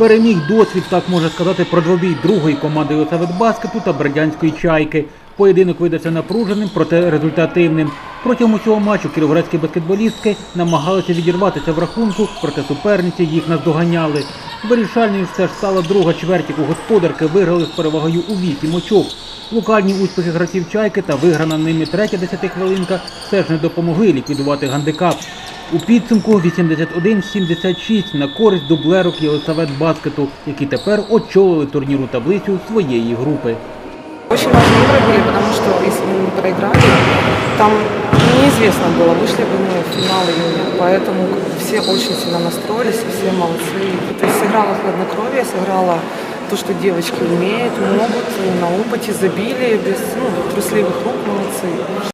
Переміг досвід, так можна сказати, про двобій другої команди Єлисаветбаскету та Бердянської чайки. Поєдинок видався напруженим, проте результативним. Протягом усього матчу кіровоградські баскетболістки намагалися відірватися в рахунку, проте суперниці їх наздоганяли. Вирішальною все ж стала друга чверть, яку господарки виграли з перевагою у 8 очок. Локальні успіхи гравців чайки та виграна ними третя десятихвилинка все ж не допомогли ліквідувати гандикап. У підсумку 81-76 на користь дублерок Єлисавет Баскету, які тепер очолили турніру таблицю своєї групи. Очень важные игры были, потому что если бы мы проиграли, там неизвестно было, вышли бы мы в финал или нет. Поэтому как бы, все очень сильно настроились, и все молодцы. То есть сыграла хладнокровие, сыграла то, что девочки умеют, могут, и на опыте забили, без ну, трусливых рук молодцы.